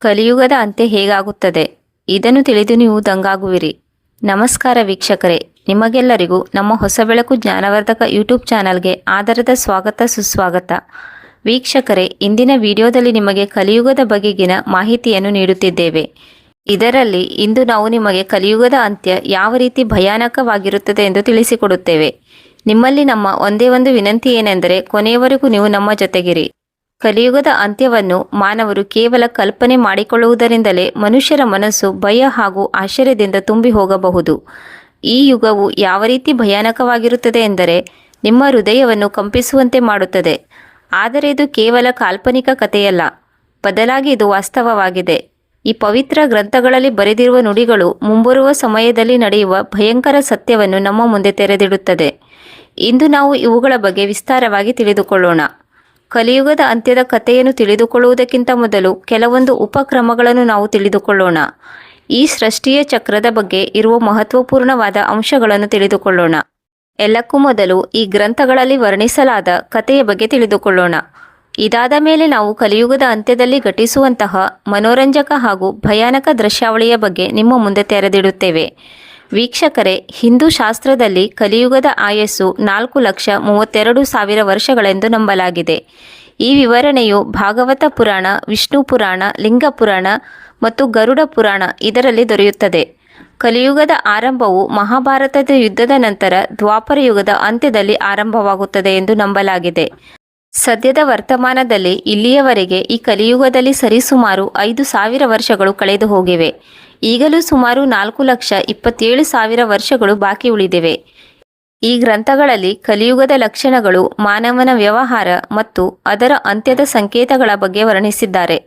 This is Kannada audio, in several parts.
ಕಲಿಯುಗದ ಅಂತ್ಯ ಹೇಗಾಗುತ್ತದೆ? ಇದನ್ನು ತಿಳಿದು ನೀವು ದಂಗಾಗುವಿರಿ. ನಮಸ್ಕಾರ ವೀಕ್ಷಕರೇ. ನಿಮಗೆಲ್ಲರಿಗೂ ನಮ್ಮ ಹೊಸ ಬೆಳಕು ಜ್ಞಾನವರ್ಧಕ ಯೂಟ್ಯೂಬ್ ಚಾನಲ್ಗೆ ಆಧಾರದ ಸ್ವಾಗತ ಸುಸ್ವಾಗತ. ವೀಕ್ಷಕರೇ, ಇಂದಿನ ವಿಡಿಯೋದಲ್ಲಿ ನಿಮಗೆ ಕಲಿಯುಗದ ಬಗೆಗಿನ ಮಾಹಿತಿಯನ್ನು ನೀಡುತ್ತಿದ್ದೇವೆ. ಇದರಲ್ಲಿ ಇಂದು ನಾವು ನಿಮಗೆ ಕಲಿಯುಗದ ಅಂತ್ಯ ಯಾವ ರೀತಿ ಭಯಾನಕವಾಗಿರುತ್ತದೆ ಎಂದು ತಿಳಿಸಿಕೊಡುತ್ತೇವೆ. ನಿಮ್ಮಲ್ಲಿ ನಮ್ಮ ಒಂದೇ ಒಂದು ವಿನಂತಿ ಏನೆಂದರೆ, ಕೊನೆಯವರೆಗೂ ನೀವು ನಮ್ಮ ಜೊತೆಗಿರಿ. ಕಲಿಯುಗದ ಅಂತ್ಯವನ್ನು ಮಾನವರು ಕೇವಲ ಕಲ್ಪನೆ ಮಾಡಿಕೊಳ್ಳುವುದರಿಂದಲೇ ಮನುಷ್ಯರ ಮನಸ್ಸು ಭಯ ಹಾಗೂ ಆಶ್ಚರ್ಯದಿಂದ ತುಂಬಿ ಹೋಗಬಹುದು. ಈ ಯುಗವು ಯಾವ ರೀತಿ ಭಯಾನಕವಾಗಿರುತ್ತದೆ ಎಂದರೆ ನಿಮ್ಮ ಹೃದಯವನ್ನು ಕಂಪಿಸುವಂತೆ ಮಾಡುತ್ತದೆ. ಆದರೆ ಇದು ಕೇವಲ ಕಾಲ್ಪನಿಕ ಕಥೆಯಲ್ಲ. ಬದಲಾಗಿ ಇದು ವಾಸ್ತವವಾಗಿದೆ. ಈ ಪವಿತ್ರ ಗ್ರಂಥಗಳಲ್ಲಿ ಬರೆದಿರುವ ನುಡಿಗಳು ಮುಂಬರುವ ಸಮಯದಲ್ಲಿ ನಡೆಯುವ ಭಯಂಕರ ಸತ್ಯವನ್ನು ನಮ್ಮ ಮುಂದೆ ತೆರೆದಿಡುತ್ತದೆ. ಇಂದು ನಾವು ಇವುಗಳ ಬಗ್ಗೆ ವಿಸ್ತಾರವಾಗಿ ತಿಳಿದುಕೊಳ್ಳೋಣ. ಕಲಿಯುಗದ ಅಂತ್ಯದ ಕಥೆಯನ್ನು ತಿಳಿದುಕೊಳ್ಳುವುದಕ್ಕಿಂತ ಮೊದಲು ಕೆಲವೊಂದು ಉಪಕ್ರಮಗಳನ್ನು ನಾವು ತಿಳಿದುಕೊಳ್ಳೋಣ. ಈ ಸೃಷ್ಟಿಯ ಚಕ್ರದ ಬಗ್ಗೆ ಇರುವ ಮಹತ್ವಪೂರ್ಣವಾದ ಅಂಶಗಳನ್ನು ತಿಳಿದುಕೊಳ್ಳೋಣ. ಎಲ್ಲಕ್ಕೂ ಮೊದಲು ಈ ಗ್ರಂಥಗಳಲ್ಲಿ ವರ್ಣಿಸಲಾದ ಕಥೆಯ ಬಗ್ಗೆ ತಿಳಿದುಕೊಳ್ಳೋಣ. ಇದಾದ ಮೇಲೆ ನಾವು ಕಲಿಯುಗದ ಅಂತ್ಯದಲ್ಲಿ ಘಟಿಸುವಂತಹ ಮನೋರಂಜಕ ಹಾಗೂ ಭಯಾನಕ ದೃಶ್ಯಾವಳಿಯ ಬಗ್ಗೆ ನಿಮ್ಮ ಮುಂದೆ ತೆರೆದಿಡುತ್ತೇವೆ. ವೀಕ್ಷಕರೇ, ಹಿಂದೂ ಶಾಸ್ತ್ರದಲ್ಲಿ ಕಲಿಯುಗದ ಆಯಸ್ಸು ನಾಲ್ಕು ಲಕ್ಷ ಮೂವತ್ತೆರಡು ಸಾವಿರ ವರ್ಷಗಳೆಂದು ನಂಬಲಾಗಿದೆ. ಈ ವಿವರಣೆಯು ಭಾಗವತ ಪುರಾಣ, ವಿಷ್ಣು ಪುರಾಣ, ಲಿಂಗ ಪುರಾಣ ಮತ್ತು ಗರುಡ ಪುರಾಣ ಇದರಲ್ಲಿ ದೊರೆಯುತ್ತದೆ. ಕಲಿಯುಗದ ಆರಂಭವು ಮಹಾಭಾರತದ ಯುದ್ಧದ ನಂತರ ದ್ವಾಪರ ಯುಗದ ಅಂತ್ಯದಲ್ಲಿ ಆರಂಭವಾಗುತ್ತದೆ ಎಂದು ನಂಬಲಾಗಿದೆ. ಸದ್ಯದ ವರ್ತಮಾನದಲ್ಲಿ ಇಲ್ಲಿಯವರೆಗೆ ಈ ಕಲಿಯುಗದಲ್ಲಿ ಸರಿಸುಮಾರು ಐದು ಸಾವಿರ ವರ್ಷಗಳು ಕಳೆದು ಹೋಗಿವೆ ಈಗಲೂ ಸುಮಾರು ನಾಲ್ಕು ಲಕ್ಷ ಇಪ್ಪತ್ತೇಳು ಸಾವಿರ ವರ್ಷಗಳು ಬಾಕಿ ಉಳಿದಿವೆ. ಈ ಗ್ರಂಥಗಳಲ್ಲಿ ಕಲಿಯುಗದ ಲಕ್ಷಣಗಳು, ಮಾನವನ ವ್ಯವಹಾರ ಮತ್ತು ಅದರ ಅಂತ್ಯದ ಸಂಕೇತಗಳ ಬಗ್ಗೆ ವರ್ಣಿಸಿದ್ದಾರೆ.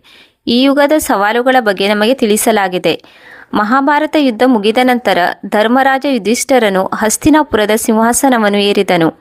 ಈ ಯುಗದ ಸವಾಲುಗಳ ಬಗ್ಗೆ ನಮಗೆ ತಿಳಿಸಲಾಗಿದೆ. ಮಹಾಭಾರತ ಯುದ್ಧ ಮುಗಿದ ನಂತರ ಧರ್ಮರಾಜ ಯುಧಿಷ್ಠರನು ಹಸ್ತಿನಾಪುರದ ಸಿಂಹಾಸನವನ್ನು ಏರಿದನು.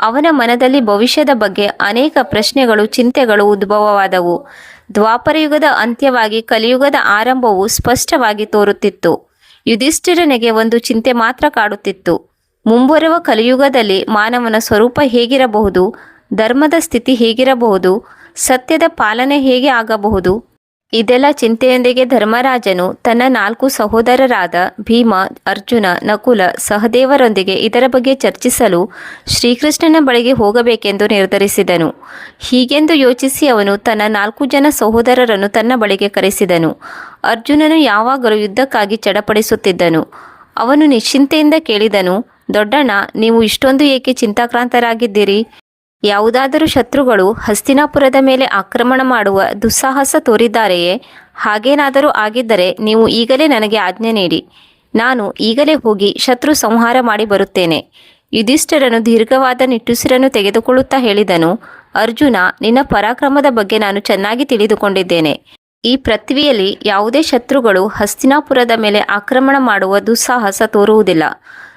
ಅವನ ಮನದಲ್ಲಿ ಭವಿಷ್ಯದ ಬಗ್ಗೆ ಅನೇಕ ಪ್ರಶ್ನೆಗಳು, ಚಿಂತೆಗಳು ಉದ್ಭವವಾದವು. ದ್ವಾಪರಯುಗದ ಅಂತ್ಯವಾಗಿ ಕಲಿಯುಗದ ಆರಂಭವು ಸ್ಪಷ್ಟವಾಗಿ ತೋರುತ್ತಿತ್ತು. ಯುಧಿಷ್ಠಿರನಿಗೆ ಒಂದು ಚಿಂತೆ ಮಾತ್ರ ಕಾಡುತ್ತಿತ್ತು. ಮುಂಬರುವ ಕಲಿಯುಗದಲ್ಲಿ ಮಾನವನ ಸ್ವರೂಪ ಹೇಗಿರಬಹುದು, ಧರ್ಮದ ಸ್ಥಿತಿ ಹೇಗಿರಬಹುದು, ಸತ್ಯದ ಪಾಲನೆ ಹೇಗೆ ಆಗಬಹುದು ಇದೆಲ್ಲ ಚಿಂತೆಯೊಂದಿಗೆ ಧರ್ಮರಾಜನು ತನ್ನ ನಾಲ್ಕು ಸಹೋದರರಾದ ಭೀಮ, ಅರ್ಜುನ, ನಕುಲ, ಸಹದೇವರೊಂದಿಗೆ ಇದರ ಬಗ್ಗೆ ಚರ್ಚಿಸಲು ಶ್ರೀಕೃಷ್ಣನ ಬಳಿಗೆ ಹೋಗಬೇಕೆಂದು ನಿರ್ಧರಿಸಿದನು. ಹೀಗೆಂದು ಯೋಚಿಸಿ ಅವನು ತನ್ನ ನಾಲ್ಕು ಜನ ಸಹೋದರರನ್ನು ತನ್ನ ಬಳಿಗೆ ಕರೆಸಿದನು. ಅರ್ಜುನನು ಯಾವಾಗಲೂ ಯುದ್ಧಕ್ಕಾಗಿ ಚಡಪಡಿಸುತ್ತಿದ್ದನು. ಅವನು ನಿಶ್ಚಿಂತೆಯಿಂದ ಕೇಳಿದನು, ದೊಡ್ಡಣ್ಣ, ನೀವು ಇಷ್ಟೊಂದು ಏಕೆ ಚಿಂತಾಕ್ರಾಂತರಾಗಿದ್ದೀರಿ? ಯಾವುದಾದರೂ ಶತ್ರುಗಳು ಹಸ್ತಿನಾಪುರದ ಮೇಲೆ ಆಕ್ರಮಣ ಮಾಡುವ ದುಸ್ಸಾಹಸ ತೋರಿದ್ದಾರೆಯೇ? ಹಾಗೇನಾದರೂ ಆಗಿದ್ದರೆ ನೀವು ಈಗಲೇ ನನಗೆ ಆಜ್ಞೆ ನೀಡಿ. ನಾನು ಈಗಲೇ ಹೋಗಿ ಶತ್ರು ಸಂಹಾರ ಮಾಡಿ ಬರುತ್ತೇನೆ. ಯುಧಿಷ್ಠರನು ದೀರ್ಘವಾದ ನಿಟ್ಟುಸಿರನ್ನು ತೆಗೆದುಕೊಳ್ಳುತ್ತಾ ಹೇಳಿದನು, ಅರ್ಜುನ, ನಿನ್ನ ಪರಾಕ್ರಮದ ಬಗ್ಗೆ ನಾನು ಚೆನ್ನಾಗಿ ತಿಳಿದುಕೊಂಡಿದ್ದೇನೆ. ಈ ಪೃಥ್ವಿಯಲ್ಲಿ ಯಾವುದೇ ಶತ್ರುಗಳು ಹಸ್ತಿನಾಪುರದ ಮೇಲೆ ಆಕ್ರಮಣ ಮಾಡುವ ದುಸ್ಸಾಹಸ ತೋರುವುದಿಲ್ಲ.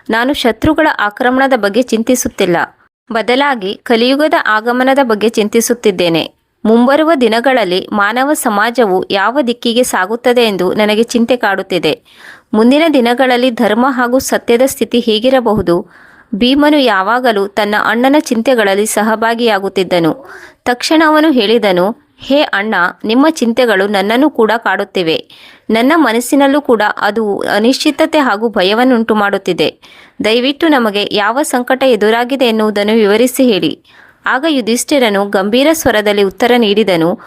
ನಾನು ಶತ್ರುಗಳ ಆಕ್ರಮಣದ ಬಗ್ಗೆ ಚಿಂತಿಸುತ್ತಿಲ್ಲ. ಬದಲಾಗಿ ಕಲಿಯುಗದ ಆಗಮನದ ಬಗ್ಗೆ ಚಿಂತಿಸುತ್ತಿದ್ದೇನೆ. ಮುಂಬರುವ ದಿನಗಳಲ್ಲಿ ಮಾನವ ಸಮಾಜವು ಯಾವ ದಿಕ್ಕಿಗೆ ಸಾಗುತ್ತದೆ ಎಂದು ನನಗೆ ಚಿಂತೆ ಕಾಡುತ್ತಿದೆ. ಮುಂದಿನ ದಿನಗಳಲ್ಲಿ ಧರ್ಮ ಹಾಗೂ ಸತ್ಯದ ಸ್ಥಿತಿ ಹೇಗಿರಬಹುದು? ಭೀಮನು ಯಾವಾಗಲೂ ತನ್ನ ಅಣ್ಣನ ಚಿಂತೆಗಳಲ್ಲಿ ಸಹಭಾಗಿಯಾಗುತ್ತಿದ್ದನು. ತಕ್ಷಣ ಅವನು ಹೇಳಿದನು ಹೇ ಅಣ್ಣ, ನಿಮ್ಮ ಚಿಂತೆಗಳು ನನ್ನನ್ನು ಕೂಡ ಕಾಡುತ್ತಿವೆ. ನನ್ನ ಮನಸ್ಸಿನಲ್ಲೂ ಕೂಡ ಅದು ಅನಿಶ್ಚಿತತೆ ಹಾಗೂ ಭಯವನ್ನುಂಟು ಮಾಡುತ್ತಿದೆ. ದಯವಿಟ್ಟು ನಮಗೆ ಯಾವ ಸಂಕಟ ಎದುರಾಗಿದೆ ಎನ್ನುವುದನ್ನು ವಿವರಿಸಿ ಹೇಳಿ. ಆಗ ಯುಧಿಷ್ಠಿರನು ಗಂಭೀರ ಸ್ವರದಲ್ಲಿ ಉತ್ತರ ನೀಡಿದನು,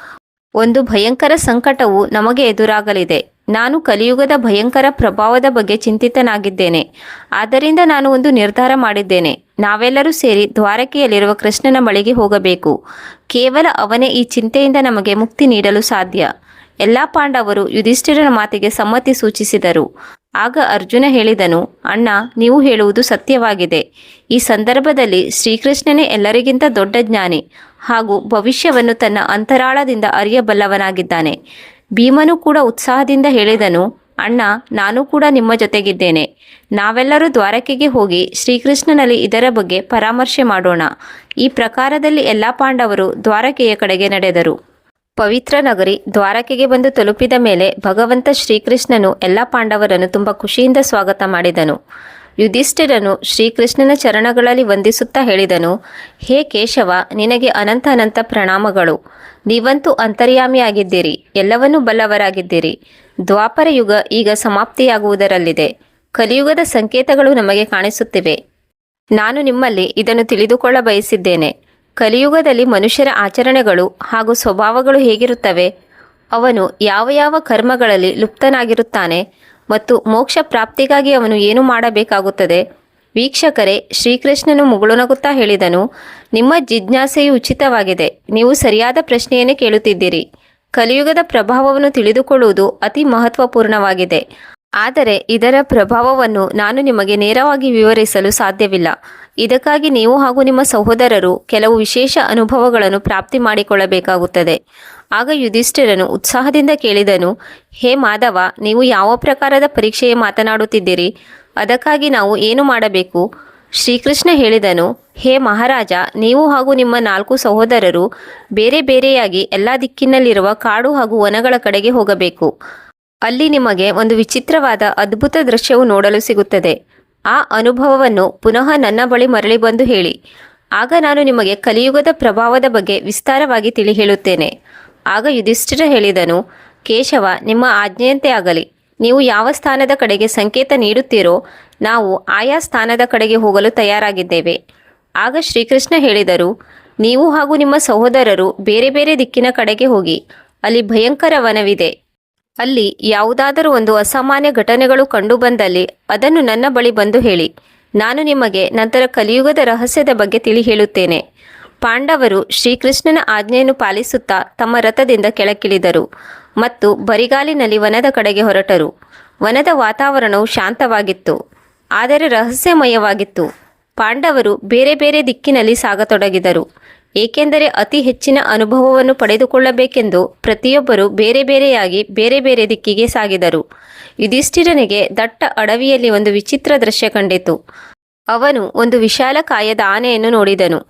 ಒಂದು ಭಯಂಕರ ಸಂಕಟವು ನಮಗೆ ಎದುರಾಗಲಿದೆ. ನಾನು ಕಲಿಯುಗದ ಭಯಂಕರ ಪ್ರಭಾವದ ಬಗ್ಗೆ ಚಿಂತಿತನಾಗಿದ್ದೇನೆ. ಆದ್ದರಿಂದ ನಾನು ಒಂದು ನಿರ್ಧಾರ ಮಾಡಿದ್ದೇನೆ. ನಾವೆಲ್ಲರೂ ಸೇರಿ ದ್ವಾರಕೆಯಲ್ಲಿರುವ ಕೃಷ್ಣನ ಬಳಿಗೆ ಹೋಗಬೇಕು. ಕೇವಲ ಅವನೇ ಈ ಚಿಂತೆಯಿಂದ ನಮಗೆ ಮುಕ್ತಿ ನೀಡಲು ಸಾಧ್ಯ. ಎಲ್ಲ ಪಾಂಡವರು ಯುಧಿಷ್ಠಿರನ ಮಾತಿಗೆ ಸಮ್ಮತಿ ಸೂಚಿಸಿದರು. ಆಗ ಅರ್ಜುನ ಹೇಳಿದನು, ಅಣ್ಣ, ನೀವು ಹೇಳುವುದು ಸತ್ಯವಾಗಿದೆ. ಈ ಸಂದರ್ಭದಲ್ಲಿ ಶ್ರೀಕೃಷ್ಣನೇ ಎಲ್ಲರಿಗಿಂತ ದೊಡ್ಡ ಜ್ಞಾನಿ ಹಾಗೂ ಭವಿಷ್ಯವನ್ನು ತನ್ನ ಅಂತರಾಳದಿಂದ ಅರಿಯಬಲ್ಲವನಾಗಿದ್ದಾನೆ. ಭೀಮನು ಕೂಡ ಉತ್ಸಾಹದಿಂದ ಹೇಳಿದನು, ಅಣ್ಣ, ನಾನು ಕೂಡ ನಿಮ್ಮ ಜೊತೆಗಿದ್ದೇನೆ. ನಾವೆಲ್ಲರೂ ದ್ವಾರಕೆಗೆ ಹೋಗಿ ಶ್ರೀಕೃಷ್ಣನಲ್ಲಿ ಇದರ ಬಗ್ಗೆ ಪರಾಮರ್ಶೆ ಮಾಡೋಣ. ಈ ಪ್ರಕಾರದಲ್ಲಿ ಎಲ್ಲ ಪಾಂಡವರು ದ್ವಾರಕೆಯ ಕಡೆಗೆ ನಡೆದರು. ಪವಿತ್ರ ನಗರಿ ದ್ವಾರಕೆಗೆ ಬಂದು ತಲುಪಿದ ಮೇಲೆ ಭಗವಂತ ಶ್ರೀಕೃಷ್ಣನು ಎಲ್ಲ ಪಾಂಡವರನ್ನು ತುಂಬ ಖುಷಿಯಿಂದ ಸ್ವಾಗತ ಮಾಡಿದನು. ಯುಧಿಷ್ಠಿರನು ಶ್ರೀಕೃಷ್ಣನ ಚರಣಗಳಲ್ಲಿ ವಂದಿಸುತ್ತಾ ಹೇಳಿದನು, ಹೇ ಕೇಶವ, ನಿನಗೆ ಅನಂತ ಅನಂತ ಪ್ರಣಾಮಗಳು. ನೀವಂತೂ ಅಂತರ್ಯಾಮಿಯಾಗಿದ್ದೀರಿ, ಎಲ್ಲವನ್ನೂ ಬಲ್ಲವರಾಗಿದ್ದೀರಿ. ದ್ವಾಪರ ಯುಗ ಈಗ ಸಮಾಪ್ತಿಯಾಗುವುದರಲ್ಲಿದೆ. ಕಲಿಯುಗದ ಸಂಕೇತಗಳು ನಮಗೆ ಕಾಣಿಸುತ್ತಿವೆ. ನಾನು ನಿಮ್ಮಲ್ಲಿ ಇದನ್ನು ತಿಳಿದುಕೊಳ್ಳ ಬಯಸಿದ್ದೇನೆ. ಕಲಿಯುಗದಲ್ಲಿ ಮನುಷ್ಯರ ಆಚರಣೆಗಳು ಹಾಗೂ ಸ್ವಭಾವಗಳು ಹೇಗಿರುತ್ತವೆ? ಅವನು ಯಾವ ಯಾವ ಕರ್ಮಗಳಲ್ಲಿ ಲುಪ್ತನಾಗಿರುತ್ತಾನೆ? ಮತ್ತು ಮೋಕ್ಷ ಪ್ರಾಪ್ತಿಗಾಗಿ ಅವನು ಏನು ಮಾಡಬೇಕಾಗುತ್ತದೆ? ವೀಕ್ಷಕರೇ, ಶ್ರೀಕೃಷ್ಣನು ಮುಗುಳುನಗುತ್ತಾ ಹೇಳಿದನು, ನಿಮ್ಮ ಜಿಜ್ಞಾಸೆಯು ಉಚಿತವಾಗಿದೆ. ನೀವು ಸರಿಯಾದ ಪ್ರಶ್ನೆಯನ್ನೇ ಕೇಳುತ್ತಿದ್ದೀರಿ. ಕಲಿಯುಗದ ಪ್ರಭಾವವನ್ನು ತಿಳಿದುಕೊಳ್ಳುವುದು ಅತಿ ಮಹತ್ವಪೂರ್ಣವಾಗಿದೆ. ಆದರೆ ಇದರ ಪ್ರಭಾವವನ್ನು ನಾನು ನಿಮಗೆ ನೇರವಾಗಿ ವಿವರಿಸಲು ಸಾಧ್ಯವಿಲ್ಲ. ಇದಕ್ಕಾಗಿ ನೀವು ಹಾಗೂ ನಿಮ್ಮ ಸಹೋದರರು ಕೆಲವು ವಿಶೇಷ ಅನುಭವಗಳನ್ನು ಪ್ರಾಪ್ತಿ ಮಾಡಿಕೊಳ್ಳಬೇಕಾಗುತ್ತದೆ. ಆಗ ಯುಧಿಷ್ಠಿರನು ಉತ್ಸಾಹದಿಂದ ಕೇಳಿದನು, ಹೇ ಮಾಧವ, ನೀವು ಯಾವ ಪ್ರಕಾರದ ಪರೀಕ್ಷೆಯ ಮಾತನಾಡುತ್ತಿದ್ದೀರಿ? ಅದಕ್ಕಾಗಿ ನಾವು ಏನು ಮಾಡಬೇಕು? ಶ್ರೀಕೃಷ್ಣ ಹೇಳಿದನು, ಹೇ ಮಹಾರಾಜ, ನೀವು ಹಾಗೂ ನಿಮ್ಮ ನಾಲ್ಕು ಸಹೋದರರು ಬೇರೆ ಬೇರೆಯಾಗಿ ಎಲ್ಲ ದಿಕ್ಕಿನಲ್ಲಿರುವ ಕಾಡು ಹಾಗೂ ವನಗಳ ಕಡೆಗೆ ಹೋಗಬೇಕು. ಅಲ್ಲಿ ನಿಮಗೆ ಒಂದು ವಿಚಿತ್ರವಾದ ಅದ್ಭುತ ದೃಶ್ಯವು ನೋಡಲು ಸಿಗುತ್ತದೆ. ಆ ಅನುಭವವನ್ನು ಪುನಃ ನನ್ನ ಬಳಿ ಮರಳಿ ಬಂದು ಹೇಳಿ. ಆಗ ನಾನು ನಿಮಗೆ ಕಲಿಯುಗದ ಪ್ರಭಾವದ ಬಗ್ಗೆ ವಿಸ್ತಾರವಾಗಿ ತಿಳಿ ಹೇಳುತ್ತೇನೆ. ಆಗ ಯುಧಿಷ್ಠಿರ ಹೇಳಿದನು, ಕೇಶವ, ನಿಮ್ಮ ಆಜ್ಞೆಯಂತೆ ಆಗಲಿ. ನೀವು ಯಾವ ಸ್ಥಾನದ ಕಡೆಗೆ ಸಂಕೇತ ನೀಡುತ್ತೀರೋ, ನಾವು ಆಯಾ ಸ್ಥಾನದ ಕಡೆಗೆ ಹೋಗಲು ತಯಾರಾಗಿದ್ದೇವೆ. ಆಗ ಶ್ರೀಕೃಷ್ಣ ಹೇಳಿದರು, ನೀವು ಹಾಗೂ ನಿಮ್ಮ ಸಹೋದರರು ಬೇರೆ ಬೇರೆ ದಿಕ್ಕಿನ ಕಡೆಗೆ ಹೋಗಿ, ಅಲ್ಲಿ ಭಯಂಕರ ವನವಿದೆ. ಅಲ್ಲಿ ಯಾವುದಾದರೂ ಒಂದು ಅಸಾಮಾನ್ಯ ಘಟನೆಗಳು ಕಂಡುಬಂದಲ್ಲಿ ಅದನ್ನು ನನ್ನ ಬಳಿ ಬಂದು ಹೇಳಿ. ನಾನು ನಿಮಗೆ ನಂತರ ಕಲಿಯುಗದ ರಹಸ್ಯದ ಬಗ್ಗೆ ತಿಳಿ ಹೇಳುತ್ತೇನೆ. ಪಾಂಡವರು ಶ್ರೀಕೃಷ್ಣನ ಆಜ್ಞೆಯನ್ನು ಪಾಲಿಸುತ್ತಾ ತಮ್ಮ ರಥದಿಂದ ಕೆಳಕ್ಕಿಳಿದರು ಮತ್ತು ಬರಿಗಾಲಿನಲ್ಲಿ ವನದ ಕಡೆಗೆ ಹೊರಟರು. ವನದ ವಾತಾವರಣವು ಶಾಂತವಾಗಿತ್ತು, ಆದರೆ ರಹಸ್ಯಮಯವಾಗಿತ್ತು. ಪಾಂಡವರು ಬೇರೆ ಬೇರೆ ದಿಕ್ಕಿನಲ್ಲಿ ಸಾಗತೊಡಗಿದರು, ಏಕೆಂದರೆ ಅತಿ ಹೆಚ್ಚಿನ ಅನುಭವವನ್ನು ಪಡೆದುಕೊಳ್ಳಬೇಕೆಂದು ಪ್ರತಿಯೊಬ್ಬರು ಬೇರೆ ಬೇರೆಯಾಗಿ ಬೇರೆ ಬೇರೆ ದಿಕ್ಕಿಗೆ ಸಾಗಿದರು. ಯುಧಿಷ್ಠಿರನಿಗೆ ದಟ್ಟ ಅಡವಿಯಲ್ಲಿ ಒಂದು ವಿಚಿತ್ರ ದೃಶ್ಯ ಕಂಡಿತು. ಅವನು ಒಂದು ವಿಶಾಲ ಕಾಯದ ಆನೆಯನ್ನು ನೋಡಿದನು.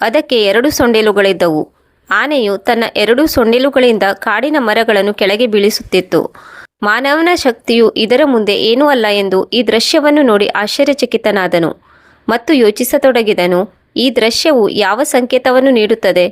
ಅದಕ್ಕೆ ಎರಡು ಸೊಂಡಿಲುಗಳಿದ್ದವು. ಆನೆಯು ತನ್ನ ಎರಡು ಸೊಂಡಿಲುಗಳಿಂದ ಕಾಡಿನ ಮರಗಳನ್ನು ಕೆಳಗೆ ಬೀಳಿಸುತ್ತಿತ್ತು. ಮಾನವನ ಶಕ್ತಿಯು ಇದರ ಮುಂದೆ ಏನೂ ಅಲ್ಲ ಎಂದು ಈ ದೃಶ್ಯವನ್ನು ನೋಡಿ ಆಶ್ಚರ್ಯಚಕಿತನಾದನು ಮತ್ತು ಯೋಚಿಸತೊಡಗಿದನು, ಈ ದೃಶ್ಯವು ಯಾವ ಸಂಕೇತವನ್ನು ನೀಡುತ್ತದೆ?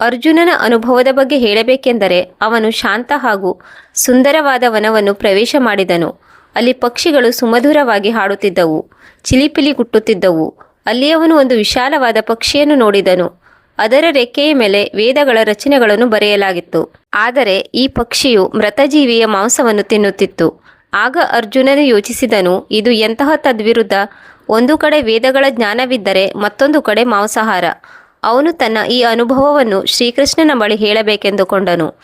ಅರ್ಜುನನ ಅನುಭವದ ಬಗ್ಗೆ ಹೇಳಬೇಕೆಂದರೆ ಅವನು ಶಾಂತ ಹಾಗೂ ಸುಂದರವಾದ ವನವನ್ನು ಪ್ರವೇಶ ಮಾಡಿದನು. ಅಲ್ಲಿ ಪಕ್ಷಿಗಳು ಸುಮಧುರವಾಗಿ ಹಾಡುತ್ತಿದ್ದವು, ಚಿಲಿಪಿಲಿ ಗುಟ್ಟುತ್ತಿದ್ದವು ಅಲ್ಲಿ ಅವನು ಒಂದು ವಿಶಾಲವಾದ ಪಕ್ಷಿಯನ್ನು ನೋಡಿದನು. ಅದರ ರೆಕ್ಕೆಯ ಮೇಲೆ ವೇದಗಳ ರಚನೆಗಳನ್ನು ಬರೆಯಲಾಗಿತ್ತು. ಆದರೆ ಈ ಪಕ್ಷಿಯು ಮೃತಜೀವಿಯ ಮಾಂಸವನ್ನು ತಿನ್ನುತ್ತಿತ್ತು. ಆಗ ಅರ್ಜುನನು ಯೋಚಿಸಿದನು, ಇದು ಎಂತಹ ತದ್ವಿರುದ್ಧ? ಒಂದು ಕಡೆ ವೇದಗಳ ಜ್ಞಾನವಿದ್ದರೆ ಮತ್ತೊಂದು ಕಡೆ ಮಾಂಸಾಹಾರ. ಅವನು ತನ್ನ ಈ ಅನುಭವವನ್ನು ಶ್ರೀಕೃಷ್ಣನ ಬಳಿ ಹೇಳಬೇಕೆಂದುಕೊಂಡನು.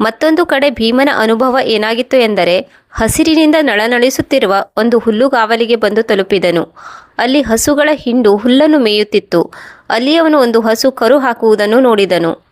ಮತ್ತೊಂದು ಕಡೆ ಭೀಮನ ಅನುಭವ ಏನಾಗಿತ್ತು ಎಂದರೆ, ಹಸಿರಿನಿಂದ ನಳನಳಿಸುತ್ತಿರುವ ಒಂದು ಹುಲ್ಲುಗಾವಲಿಗೆ ಬಂದು ತಲುಪಿದನು. ಅಲ್ಲಿ ಹಸುಗಳ ಹಿಂಡು ಹುಲ್ಲನ್ನು ಮೇಯುತ್ತಿತ್ತು. ಅಲ್ಲಿ ಅವನು ಒಂದು ಹಸು ಕರು ಹಾಕುವುದನ್ನು ನೋಡಿದನು.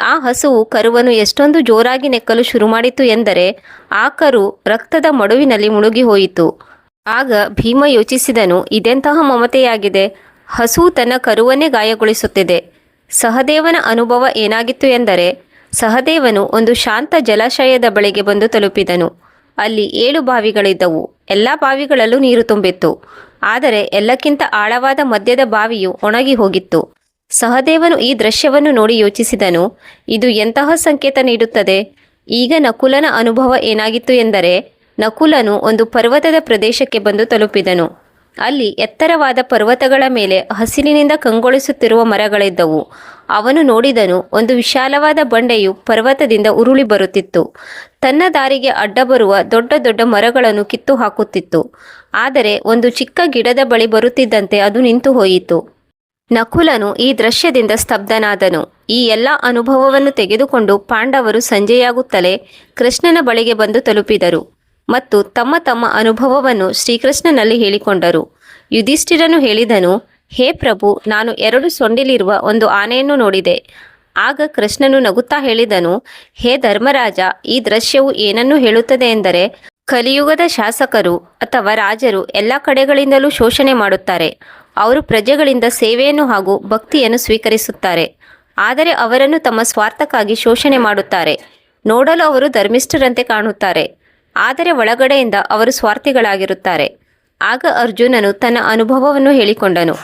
ಆ ಹಸುವು ಕರುವನ್ನು ಎಷ್ಟೊಂದು ಜೋರಾಗಿ ನೆಕ್ಕಲು ಶುರು ಮಾಡಿತು ಎಂದರೆ, ಆ ಕರು ರಕ್ತದ ಮಡುವಿನಲ್ಲಿ ಮುಳುಗಿ ಹೋಯಿತು. ಆಗ ಭೀಮ ಯೋಚಿಸಿದನು, ಇದೆಂತಹ ಮಮತೆಯಾಗಿದೆ? ಹಸು ತನ್ನ ಕರುವನ್ನೇ ಗಾಯಗೊಳಿಸುತ್ತಿದೆ. ಸಹದೇವನ ಅನುಭವ ಏನಾಗಿತ್ತು ಎಂದರೆ ಸಹದೇವನು ಒಂದು ಶಾಂತ ಜಲಾಶಯದ ಬಳಿಗೆ ಬಂದು ತಲುಪಿದನು. ಅಲ್ಲಿ ಏಳು ಬಾವಿಗಳಿದ್ದವು. ಎಲ್ಲ ಬಾವಿಗಳಲ್ಲೂ ನೀರು ತುಂಬಿತ್ತು. ಆದರೆ ಎಲ್ಲಕ್ಕಿಂತ ಆಳವಾದ ಮಧ್ಯದ ಬಾವಿಯು ಒಣಗಿ ಹೋಗಿತ್ತು. ಸಹದೇವನು ಈ ದೃಶ್ಯವನ್ನು ನೋಡಿ ಯೋಚಿಸಿದನು, ಇದು ಎಂತಹ ಸಂಕೇತ ನೀಡುತ್ತದೆ? ಈಗ ನಕುಲನ ಅನುಭವ ಏನಾಗಿತ್ತು ಎಂದರೆ, ನಕುಲನು ಒಂದು ಪರ್ವತದ ಪ್ರದೇಶಕ್ಕೆ ಬಂದು ತಲುಪಿದನು. ಅಲ್ಲಿ ಎತ್ತರವಾದ ಪರ್ವತಗಳ ಮೇಲೆ ಹಸಿರಿನಿಂದ ಕಂಗೊಳಿಸುತ್ತಿರುವ ಮರಗಳಿದ್ದವು. ಅವನು ನೋಡಿದನು, ಒಂದು ವಿಶಾಲವಾದ ಬಂಡೆಯು ಪರ್ವತದಿಂದ ಉರುಳಿ ಬರುತ್ತಿತ್ತು. ತನ್ನ ದಾರಿಗೆ ಅಡ್ಡ ಬರುವ ದೊಡ್ಡ ದೊಡ್ಡ ಮರಗಳನ್ನು ಕಿತ್ತು ಹಾಕುತ್ತಿತ್ತು ಆದರೆ ಒಂದು ಚಿಕ್ಕ ಗಿಡದ ಬಳಿ ಬರುತ್ತಿದ್ದಂತೆ ಅದು ನಿಂತು ಹೋಯಿತು. ನಕುಲನು ಈ ದೃಶ್ಯದಿಂದ ಸ್ತಬ್ಧನಾದನು. ಈ ಎಲ್ಲ ಅನುಭವವನ್ನು ತೆಗೆದುಕೊಂಡು ಪಾಂಡವರು ಸಂಜೆಯಾಗುತ್ತಲೇ ಕೃಷ್ಣನ ಬಳಿಗೆ ಬಂದು ತಲುಪಿದರು. ಮತ್ತು ತಮ್ಮ ತಮ್ಮ ಅನುಭವವನ್ನು ಶ್ರೀಕೃಷ್ಣನಲ್ಲಿ ಹೇಳಿಕೊಂಡರು. ಯುಧಿಷ್ಠಿರನು ಹೇಳಿದನು, ಹೇ ಪ್ರಭು, ನಾನು ಎರಡು ಸೊಂಡಿಲಿರುವ ಒಂದು ಆನೆಯನ್ನು ನೋಡಿದೆ. ಆಗ ಕೃಷ್ಣನು ನಗುತ್ತಾ ಹೇಳಿದನು, ಹೇ ಧರ್ಮರಾಜ, ಈ ದೃಶ್ಯವು ಏನನ್ನು ಹೇಳುತ್ತದೆ ಎಂದರೆ, ಕಲಿಯುಗದ ಶಾಸಕರು ಅಥವಾ ರಾಜರು ಎಲ್ಲ ಕಡೆಗಳಿಂದಲೂ ಶೋಷಣೆ ಮಾಡುತ್ತಾರೆ. ಅವರು ಪ್ರಜೆಗಳಿಂದ ಸೇವೆಯನ್ನು ಹಾಗೂ ಭಕ್ತಿಯನ್ನು ಸ್ವೀಕರಿಸುತ್ತಾರೆ. ಆದರೆ ಅವರನ್ನು ತಮ್ಮ ಸ್ವಾರ್ಥಕ್ಕಾಗಿ ಶೋಷಣೆ ಮಾಡುತ್ತಾರೆ. ನೋಡಲು ಅವರು ಧರ್ಮಿಷ್ಠರಂತೆ ಕಾಣುತ್ತಾರೆ. ಆದರೆ ಒಳಗಡೆಯಿಂದ ಅವರು ಸ್ವಾರ್ಥಿಗಳಾಗಿರುತ್ತಾರೆ. ಆಗ ಅರ್ಜುನನು ತನ್ನ ಅನುಭವವನ್ನು ಹೇಳಿಕೊಂಡನು.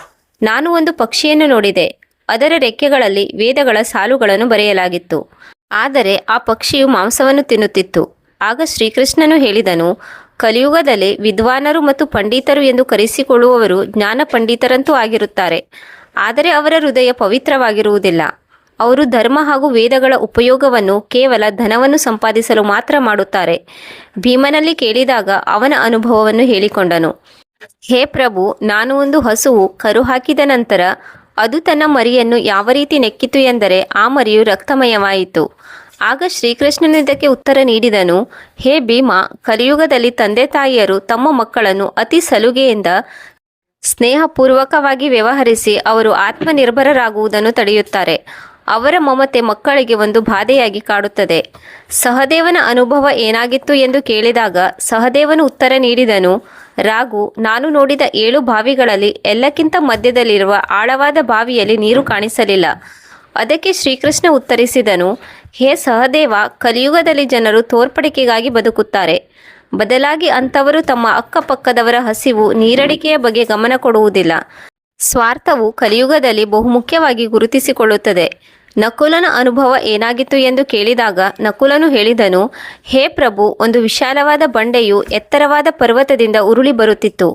ನಾನು ಒಂದು ಪಕ್ಷಿಯನ್ನು ನೋಡಿದೆ. ಅದರ ರೆಕ್ಕೆಗಳಲ್ಲಿ ವೇದಗಳ ಸಾಲುಗಳನ್ನು ಬರೆಯಲಾಗಿತ್ತು. ಆದರೆ ಆ ಪಕ್ಷಿಯು ಮಾಂಸವನ್ನು ತಿನ್ನುತ್ತಿತ್ತು. ಆಗ ಶ್ರೀಕೃಷ್ಣನು ಹೇಳಿದನು, ಕಲಿಯುಗದಲ್ಲಿ ವಿದ್ವಾನರು ಮತ್ತು ಪಂಡಿತರು ಎಂದು ಕರೆಸಿಕೊಳ್ಳುವವರು ಜ್ಞಾನ ಪಂಡಿತರಂತೂ ಆಗಿರುತ್ತಾರೆ. ಆದರೆ ಅವರ ಹೃದಯ ಪವಿತ್ರವಾಗಿರುವುದಿಲ್ಲ. ಅವರು ಧರ್ಮ ಹಾಗೂ ವೇದಗಳ ಉಪಯೋಗವನ್ನು ಕೇವಲ ಧನವನ್ನು ಸಂಪಾದಿಸಲು ಮಾತ್ರ ಮಾಡುತ್ತಾರೆ. ಭೀಮನಲ್ಲಿ ಕೇಳಿದಾಗ ಅವನ ಅನುಭವವನ್ನು ಹೇಳಿಕೊಂಡನು. ಹೇ ಪ್ರಭು, ನಾನು ಒಂದು ಹಸುವು ಕರು ಹಾಕಿದ ನಂತರ ಅದು ತನ್ನ ಮರಿಯನ್ನು ಯಾವ ರೀತಿ ನೆಕ್ಕಿತು ಎಂದರೆ ಆ ಮರಿಯು ರಕ್ತಮಯವಾಯಿತು. ಆಗ ಶ್ರೀಕೃಷ್ಣನು ಇದಕ್ಕೆ ಉತ್ತರ ನೀಡಿದನು. ಹೇ ಭೀಮ, ಕಲಿಯುಗದಲ್ಲಿ ತಂದೆ ತಾಯಿಯರು ತಮ್ಮ ಮಕ್ಕಳನ್ನು ಅತಿ ಸಲುಗೆಯಿಂದ ಸ್ನೇಹಪೂರ್ವಕವಾಗಿ ವ್ಯವಹರಿಸಿ ಅವರು ಆತ್ಮನಿರ್ಭರರಾಗುವುದನ್ನು ತಡೆಯುತ್ತಾರೆ. ಅವರ ಮಮತೆ ಮಕ್ಕಳಿಗೆ ಒಂದು ಬಾಧೆಯಾಗಿ ಕಾಡುತ್ತದೆ. ಸಹದೇವನ ಅನುಭವ ಏನಾಗಿತ್ತು ಎಂದು ಕೇಳಿದಾಗ ಸಹದೇವನು ಉತ್ತರ ನೀಡಿದನು ರಾಗು ನಾನು ನೋಡಿದ ಏಳು ಬಾವಿಗಳಲ್ಲಿ ಎಲ್ಲಕ್ಕಿಂತ ಮಧ್ಯದಲ್ಲಿರುವ ಆಳವಾದ ಬಾವಿಯಲ್ಲಿ ನೀರು ಕಾಣಿಸಲಿಲ್ಲ. ಅದಕ್ಕೆ ಶ್ರೀಕೃಷ್ಣ ಉತ್ತರಿಸಿದನು, ಹೇ ಸಹದೇವ, ಕಲಿಯುಗದಲ್ಲಿ ಜನರು ತೋರ್ಪಡಿಕೆಗಾಗಿ ಬದುಕುತ್ತಾರೆ. ಬದಲಾಗಿ ಅಂಥವರು ತಮ್ಮ ಅಕ್ಕಪಕ್ಕದವರ ಹಸಿವು ನೀರಡಿಕೆಯ ಬಗ್ಗೆ ಗಮನ ಕೊಡುವುದಿಲ್ಲ. ಸ್ವಾರ್ಥವು ಕಲಿಯುಗದಲ್ಲಿ ಬಹುಮುಖ್ಯವಾಗಿ ಗುರುತಿಸಿಕೊಳ್ಳುತ್ತದೆ. ನಕುಲನ ಅನುಭವ ಏನಾಗಿತ್ತು ಎಂದು ಕೇಳಿದಾಗ ನಕುಲನು ಹೇಳಿದನು, ಹೇ ಪ್ರಭು, ಒಂದು ವಿಶಾಲವಾದ ಬಂಡೆಯು ಎತ್ತರವಾದ ಪರ್ವತದಿಂದ ಉರುಳಿ ಬರುತ್ತಿತ್ತು.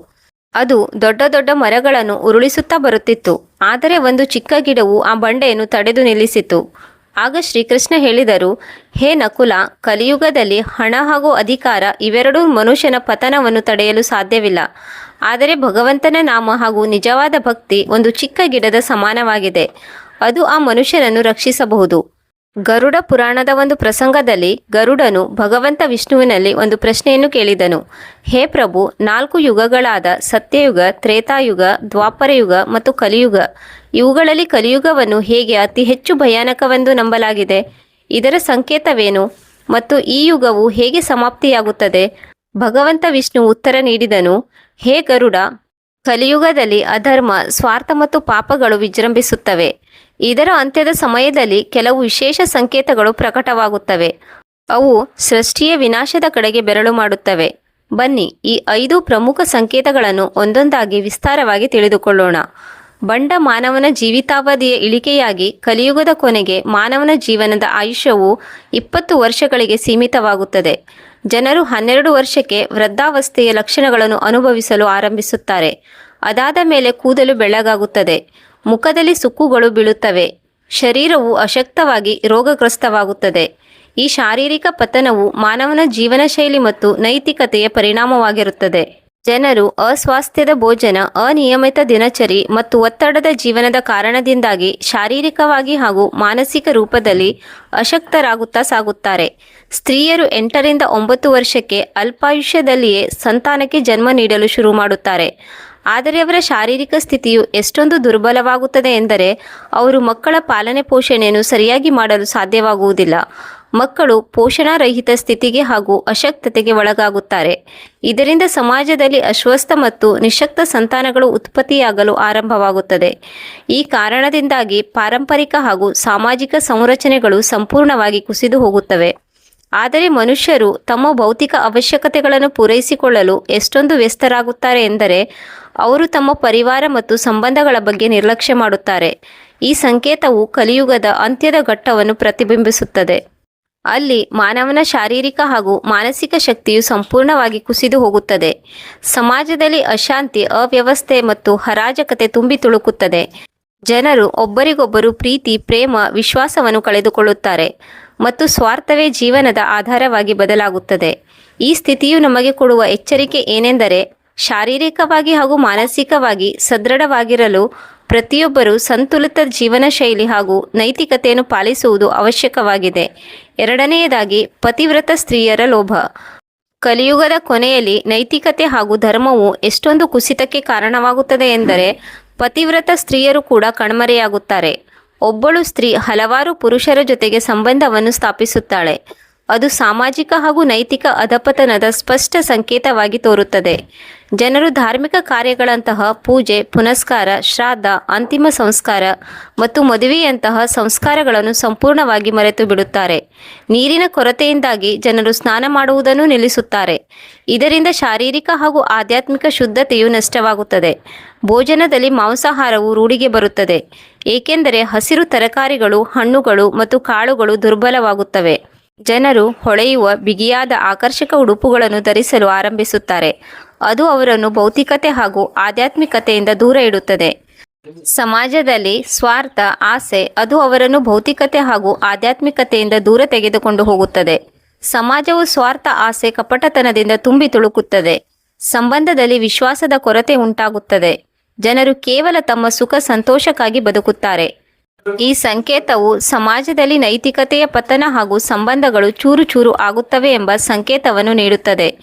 ಅದು ದೊಡ್ಡ ದೊಡ್ಡ ಮರಗಳನ್ನು ಉರುಳಿಸುತ್ತಾ ಬರುತ್ತಿತ್ತು. ಆದರೆ ಒಂದು ಚಿಕ್ಕ ಗಿಡವು ಆ ಬಂಡೆಯನ್ನು ತಡೆದು ನಿಲ್ಲಿಸಿತು. ಆಗ ಶ್ರೀಕೃಷ್ಣ ಹೇಳಿದರು, ಹೇ ನಕುಲ, ಕಲಿಯುಗದಲ್ಲಿ ಹಣ ಹಾಗೂ ಅಧಿಕಾರ ಇವೆರಡೂ ಮನುಷ್ಯನ ಪತನವನ್ನು ತಡೆಯಲು ಸಾಧ್ಯವಿಲ್ಲ. ಆದರೆ ಭಗವಂತನ ನಾಮ ಹಾಗೂ ನಿಜವಾದ ಭಕ್ತಿ ಒಂದು ಚಿಕ್ಕ ಗಿಡದ ಸಮಾನವಾಗಿದೆ. ಅದು ಆ ಮನುಷ್ಯನನ್ನು ರಕ್ಷಿಸಬಹುದು. ಗರುಡ ಪುರಾಣದ ಒಂದು ಪ್ರಸಂಗದಲ್ಲಿ ಗರುಡನು ಭಗವಂತ ವಿಷ್ಣುವಿನಲ್ಲಿ ಒಂದು ಪ್ರಶ್ನೆಯನ್ನು ಕೇಳಿದನು. ಹೇ ಪ್ರಭು, ನಾಲ್ಕು ಯುಗಗಳಾದ ಸತ್ಯಯುಗ, ತ್ರೇತಾಯುಗ, ದ್ವಾಪರಯುಗ ಮತ್ತು ಕಲಿಯುಗ. ಇವುಗಳಲ್ಲಿ ಕಲಿಯುಗವನ್ನು ಹೇಗೆ ಅತಿ ಹೆಚ್ಚು ಭಯಾನಕವೆಂದು ನಂಬಲಾಗಿದೆ? ಇದರ ಸಂಕೇತವೇನು? ಮತ್ತು ಈ ಯುಗವು ಹೇಗೆ ಸಮಾಪ್ತಿಯಾಗುತ್ತದೆ? ಭಗವಂತ ವಿಷ್ಣು ಉತ್ತರ ನೀಡಿದನು, ಹೇ ಗರುಡ, ಕಲಿಯುಗದಲ್ಲಿ ಅಧರ್ಮ, ಸ್ವಾರ್ಥ ಮತ್ತು ಪಾಪಗಳು ವಿಜೃಂಭಿಸುತ್ತವೆ. ಇದರ ಅಂತ್ಯದ ಸಮಯದಲ್ಲಿ ಕೆಲವು ವಿಶೇಷ ಸಂಕೇತಗಳು ಪ್ರಕಟವಾಗುತ್ತವೆ. ಅವು ಸೃಷ್ಟಿಯ ವಿನಾಶದ ಕಡೆಗೆ ಬೆರಳು ಮಾಡುತ್ತವೆ. ಬನ್ನಿ, ಈ ಐದು ಪ್ರಮುಖ ಸಂಕೇತಗಳನ್ನು ಒಂದೊಂದಾಗಿ ವಿಸ್ತಾರವಾಗಿ ತಿಳಿದುಕೊಳ್ಳೋಣ. ಬಂಡ ಮಾನವನ ಜೀವಿತಾವಧಿಯ ಇಳಿಕೆಯಾಗಿ ಕಲಿಯುಗದ ಕೊನೆಗೆ ಮಾನವನ ಜೀವನದ ಆಯುಷ್ಯವು ಇಪ್ಪತ್ತು ವರ್ಷಗಳಿಗೆ ಸೀಮಿತವಾಗುತ್ತದೆ. ಜನರು ಹನ್ನೆರಡು ವರ್ಷಕ್ಕೆ ವೃದ್ಧಾವಸ್ಥೆಯ ಲಕ್ಷಣಗಳನ್ನು ಅನುಭವಿಸಲು ಆರಂಭಿಸುತ್ತಾರೆ. ಅದಾದ ಮೇಲೆ ಕೂದಲು ಬೆಳ್ಳಗಾಗುತ್ತದೆ. ಮುಖದಲ್ಲಿ ಸುಕ್ಕುಗಳು ಬೀಳುತ್ತವೆ. ಶರೀರವು ಅಶಕ್ತವಾಗಿ ರೋಗಗ್ರಸ್ತವಾಗುತ್ತದೆ. ಈ ಶಾರೀರಿಕ ಪತನವು ಮಾನವನ ಜೀವನ ಶೈಲಿ ಮತ್ತು ನೈತಿಕತೆಯ ಪರಿಣಾಮವಾಗಿರುತ್ತದೆ. ಜನರು ಅಸ್ವಾಸ್ಥ್ಯದ ಭೋಜನ, ಅನಿಯಮಿತ ದಿನಚರಿ ಮತ್ತು ಒತ್ತಡದ ಜೀವನದ ಕಾರಣದಿಂದಾಗಿ ಶಾರೀರಿಕವಾಗಿ ಹಾಗೂ ಮಾನಸಿಕ ರೂಪದಲ್ಲಿ ಅಶಕ್ತರಾಗುತ್ತಾ ಸಾಗುತ್ತಾರೆ. ಸ್ತ್ರೀಯರು ಎಂಟರಿಂದ ಒಂಬತ್ತು ವರ್ಷಕ್ಕೆ ಅಲ್ಪಾಯುಷ್ಯದಲ್ಲಿಯೇ ಸಂತಾನಕ್ಕೆ ಜನ್ಮ ನೀಡಲು ಶುರು ಮಾಡುತ್ತಾರೆ. ಆದರೆ ಅವರ ಶಾರೀರಿಕ ಸ್ಥಿತಿಯು ಎಷ್ಟೊಂದು ದುರ್ಬಲವಾಗುತ್ತದೆ ಎಂದರೆ, ಅವರು ಮಕ್ಕಳ ಪಾಲನೆ ಪೋಷಣೆಯನ್ನು ಸರಿಯಾಗಿ ಮಾಡಲು ಸಾಧ್ಯವಾಗುವುದಿಲ್ಲ. ಮಕ್ಕಳು ಪೋಷಣಾರಹಿತ ಸ್ಥಿತಿಗೆ ಹಾಗೂ ಅಶಕ್ತತೆಗೆ ಒಳಗಾಗುತ್ತಾರೆ. ಇದರಿಂದ ಸಮಾಜದಲ್ಲಿ ಅಸ್ವಸ್ಥ ಮತ್ತು ನಿಶಕ್ತ ಸಂತಾನಗಳು ಉತ್ಪತ್ತಿಯಾಗಲು ಆರಂಭವಾಗುತ್ತದೆ. ಈ ಕಾರಣದಿಂದಾಗಿ ಪಾರಂಪರಿಕ ಹಾಗೂ ಸಾಮಾಜಿಕ ಸಂರಚನೆಗಳು ಸಂಪೂರ್ಣವಾಗಿ ಕುಸಿದು ಹೋಗುತ್ತವೆ. ಆದರೆ ಮನುಷ್ಯರು ತಮ್ಮ ಭೌತಿಕ ಅವಶ್ಯಕತೆಗಳನ್ನು ಪೂರೈಸಿಕೊಳ್ಳಲು ಎಷ್ಟೊಂದು ವ್ಯಸ್ತರಾಗುತ್ತಾರೆ ಎಂದರೆ, ಅವರು ತಮ್ಮ ಪರಿವಾರ ಮತ್ತು ಸಂಬಂಧಗಳ ಬಗ್ಗೆ ನಿರ್ಲಕ್ಷ್ಯ ಮಾಡುತ್ತಾರೆ. ಈ ಸಂಕೇತವು ಕಲಿಯುಗದ ಅಂತ್ಯದ ಘಟ್ಟವನ್ನು ಪ್ರತಿಬಿಂಬಿಸುತ್ತದೆ. ಅಲ್ಲಿ ಮಾನವನ ಶಾರೀರಿಕ ಹಾಗೂ ಮಾನಸಿಕ ಶಕ್ತಿಯು ಸಂಪೂರ್ಣವಾಗಿ ಕುಸಿದು ಹೋಗುತ್ತದೆ. ಸಮಾಜದಲ್ಲಿ ಅಶಾಂತಿ, ಅವ್ಯವಸ್ಥೆ ಮತ್ತು ಹರಾಜಕತೆ ತುಂಬಿ ತುಳುಕುತ್ತದೆ. ಜನರು ಒಬ್ಬರಿಗೊಬ್ಬರು ಪ್ರೀತಿ, ಪ್ರೇಮ, ವಿಶ್ವಾಸವನ್ನು ಕಳೆದುಕೊಳ್ಳುತ್ತಾರೆ ಮತ್ತು ಸ್ವಾರ್ಥವೇ ಜೀವನದ ಆಧಾರವಾಗಿ ಬದಲಾಗುತ್ತದೆ. ಈ ಸ್ಥಿತಿಯು ನಮಗೆ ಕೊಡುವ ಎಚ್ಚರಿಕೆ ಏನೆಂದರೆ, ಶಾರೀರಿಕವಾಗಿ ಹಾಗೂ ಮಾನಸಿಕವಾಗಿ ಸದೃಢವಾಗಿರಲು ಪ್ರತಿಯೊಬ್ಬರು ಸಂತುಲಿತ ಜೀವನ ಶೈಲಿ ಹಾಗೂ ನೈತಿಕತೆಯನ್ನು ಪಾಲಿಸುವುದು ಅವಶ್ಯಕವಾಗಿದೆ. ಎರಡನೆಯದಾಗಿ, ಪತಿವ್ರತ ಸ್ತ್ರೀಯರ ಲೋಭ. ಕಲಿಯುಗದ ಕೊನೆಯಲ್ಲಿ ನೈತಿಕತೆ ಹಾಗೂ ಧರ್ಮವು ಎಷ್ಟೊಂದು ಕುಸಿತಕ್ಕೆ ಕಾರಣವಾಗುತ್ತದೆ ಎಂದರೆ, ಪತಿವ್ರತ ಸ್ತ್ರೀಯರು ಕೂಡ ಕಣ್ಮರೆಯಾಗುತ್ತಾರೆ. ಒಬ್ಬಳು ಸ್ತ್ರೀ ಹಲವಾರು ಪುರುಷರ ಜೊತೆಗೆ ಸಂಬಂಧವನ್ನು ಸ್ಥಾಪಿಸುತ್ತಾಳೆ. ಅದು ಸಾಮಾಜಿಕ ಹಾಗೂ ನೈತಿಕ ಅಧಪತನದ ಸ್ಪಷ್ಟ ಸಂಕೇತವಾಗಿ ತೋರುತ್ತದೆ. ಜನರು ಧಾರ್ಮಿಕ ಕಾರ್ಯಗಳಂತಹ ಪೂಜೆ, ಪುನಸ್ಕಾರ, ಶ್ರಾದ್ದ, ಅಂತಿಮ ಸಂಸ್ಕಾರ ಮತ್ತು ಮದುವೆಯಂತಹ ಸಂಸ್ಕಾರಗಳನ್ನು ಸಂಪೂರ್ಣವಾಗಿ ಮರೆತು ಬಿಡುತ್ತಾರೆ. ನೀರಿನ ಕೊರತೆಯಿಂದಾಗಿ ಜನರು ಸ್ನಾನ ಮಾಡುವುದನ್ನು ನಿಲ್ಲಿಸುತ್ತಾರೆ. ಇದರಿಂದ ಶಾರೀರಿಕ ಹಾಗೂ ಆಧ್ಯಾತ್ಮಿಕ ಶುದ್ಧತೆಯು ನಷ್ಟವಾಗುತ್ತದೆ. ಭೋಜನದಲ್ಲಿ ಮಾಂಸಾಹಾರವು ರೂಢಿಗೆ ಬರುತ್ತದೆ. ಏಕೆಂದರೆ ಹಸಿರು ತರಕಾರಿಗಳು, ಹಣ್ಣುಗಳು ಮತ್ತು ಕಾಳುಗಳು ದುರ್ಬಲವಾಗುತ್ತವೆ. ಜನರು ಹೊಳೆಯುವ ಬಿಗಿಯಾದ ಆಕರ್ಷಕ ಉಡುಪುಗಳನ್ನು ಧರಿಸಲು ಆರಂಭಿಸುತ್ತಾರೆ. ಅದು ಅವರನ್ನು ಭೌತಿಕತೆ ಹಾಗೂ ಆಧ್ಯಾತ್ಮಿಕತೆಯಿಂದ ದೂರ ಇಡುತ್ತದೆ. ಸಮಾಜದಲ್ಲಿ ಸ್ವಾರ್ಥ, ಆಸೆ, ಅದು ಅವರನ್ನು ಭೌತಿಕತೆ ಹಾಗೂ ಆಧ್ಯಾತ್ಮಿಕತೆಯಿಂದ ದೂರ ತೆಗೆದುಕೊಂಡು ಹೋಗುತ್ತದೆ. ಸಮಾಜವು ಸ್ವಾರ್ಥ, ಆಸೆ, ಕಪಟತನದಿಂದ ತುಂಬಿ ತುಳುಕುತ್ತದೆ. ಸಂಬಂಧದಲ್ಲಿ ವಿಶ್ವಾಸದ ಕೊರತೆ ಉಂಟಾಗುತ್ತದೆ. ಜನರು ಕೇವಲ ತಮ್ಮ ಸುಖ, ಸಂತೋಷಕ್ಕಾಗಿ ಬದುಕುತ್ತಾರೆ. ಈ ಸಂಕೇತವು ಸಮಾಜದಲ್ಲಿ ನೈತಿಕತೆಯ ಪತನ ಹಾಗೂ ಸಂಬಂಧಗಳು ಚೂರು ಚೂರು ಆಗುತ್ತವೆ ಎಂಬ ಸಂಕೇತವನ್ನು ನೀಡುತ್ತದೆ.